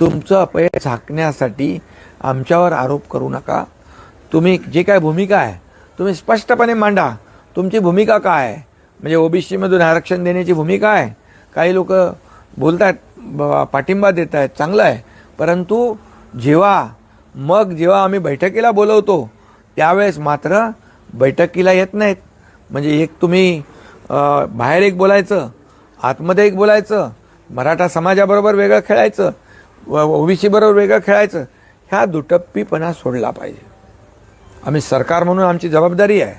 तुमचं अपयश झाकण्यासाठी आमच्यावर आरोप करू नका. तुम्ही जे काय भूमिका आहे तुम्ही स्पष्टपणे मांडा. तुमची भूमिका काय आहे? म्हणजे ओबीसीमधून आरक्षण देण्याची भूमिका आहे. काही लोक बोलत आहेत पाठिंबा देत आहेत चांगलं आहे. परंतु जेव्हा मग जेव्हा आम्ही बैठकीला बोलवतो त्यावेळेस मात्र बैठकीला येत नाहीत. म्हणजे एक तुम्ही बाहेर एक बोलायचं आतमध्ये एक बोलायचं मराठा समाजाबरोबर वेगळं खेळायचं ओबीसी बरोबर वेगळं खेळायचं. ह्या दुटप्पीपणा सोडला पाहिजे. आम्ही सरकार म्हणून आमची जबाबदारी आहे.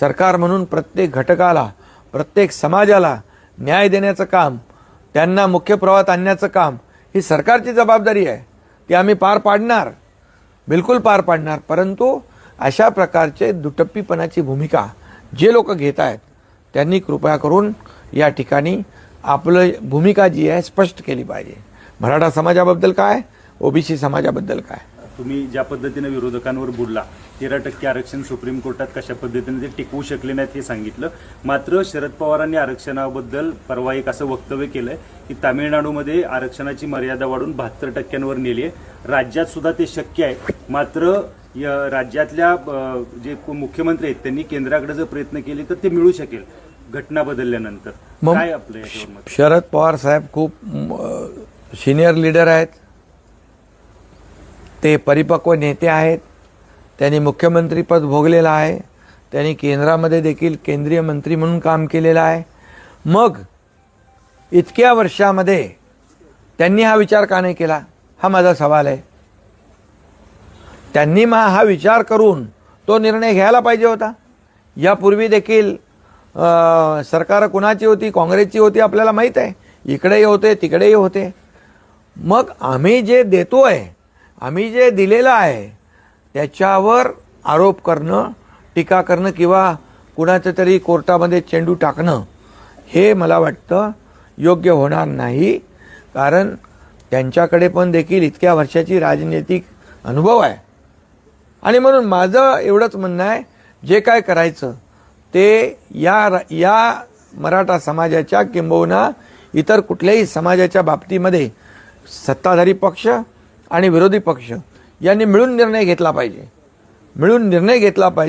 सरकार म्हणून प्रत्येक घटकाला प्रत्येक समाजाला न्याय देण्याचं काम त्यांना मुख्य प्रवाहात आणण्याचं काम ही सरकारची जबाबदारी आहे. ती आम्ही पार पाडणार. बिलकुल पार पाडणार. परंतु अशा प्रकारचे दुटप्पीपणाची भूमिका जे लोक घेत आहेत त्यांनी कृपया करून या ठिकाणी आपलं भूमिका जी आहे स्पष्ट केली पाहिजे. मराठा समाजाबद्दल काय? ओबीसी समाजाबद्दल काय? तुम्ही ज्या पद्धतीने विरोधकांवर बोलला तेरा टक्के आरक्षण सुप्रीम कोर्टात कशा पद्धतीने ते टिकवू शकले नाहीत हे सांगितलं. मात्र शरद पवारांनी आरक्षणाबद्दल परवा एक असं वक्तव्य केलंय की तामिळनाडूमध्ये आरक्षणाची मर्यादा वाढून बहात्तर टक्क्यांवर नेली आहे. राज्यात सुद्धा ते शक्य आहे. मात्र या राज्यातल्या जे मुख्यमंत्री आहेत त्यांनी केंद्राकडे जर प्रयत्न केले तर ते मिळू शकेल. घटना बदलल्यानंतर. काय आपलं? शरद पवार साहेब खूप सिनियर लीडर आहेत. ते परिपक्व नेते आहेत. त्यांनी मुख्यमंत्रीपद भोगलेलं आहे. त्यांनी केंद्रामध्ये देखील केंद्रीय मंत्री म्हणून काम केलेलं आहे. मग इतक्या वर्षामध्ये त्यांनी हा विचार का नाही केला? हा माझा सवाल आहे. त्यांनी मा हा विचार करून तो निर्णय घ्यायला पाहिजे होता. यापूर्वी देखील सरकार कुणाची होती? काँग्रेसची होती आपल्याला माहीत आहे. इकडेही होते तिकडेही होते. मग आम्ही जे देतो आहे आम्ही जे दिलेलं आहे त्याच्यावर आरोप करणं टीका करणं किंवा कुणाचं तरी कोर्टामध्ये चेंडू टाकणं हे मला वाटतं योग्य होणार नाही. कारण त्यांच्याकडे पण देखील इतक्या वर्षाची राजनैतिक अनुभव आहे. आणि म्हणून माझं एवढंच म्हणणं आहे जे काय करायचं ते या या मराठा समाजाच्या किंबहुना इतर कुठल्याही समाजाच्या बाबतीमध्ये सत्ताधारी पक्ष आणि विरोधी पक्ष यांनी मिळून निर्णय घेतला पाहिजे. मिळून निर्णय घेतला पाहिजे.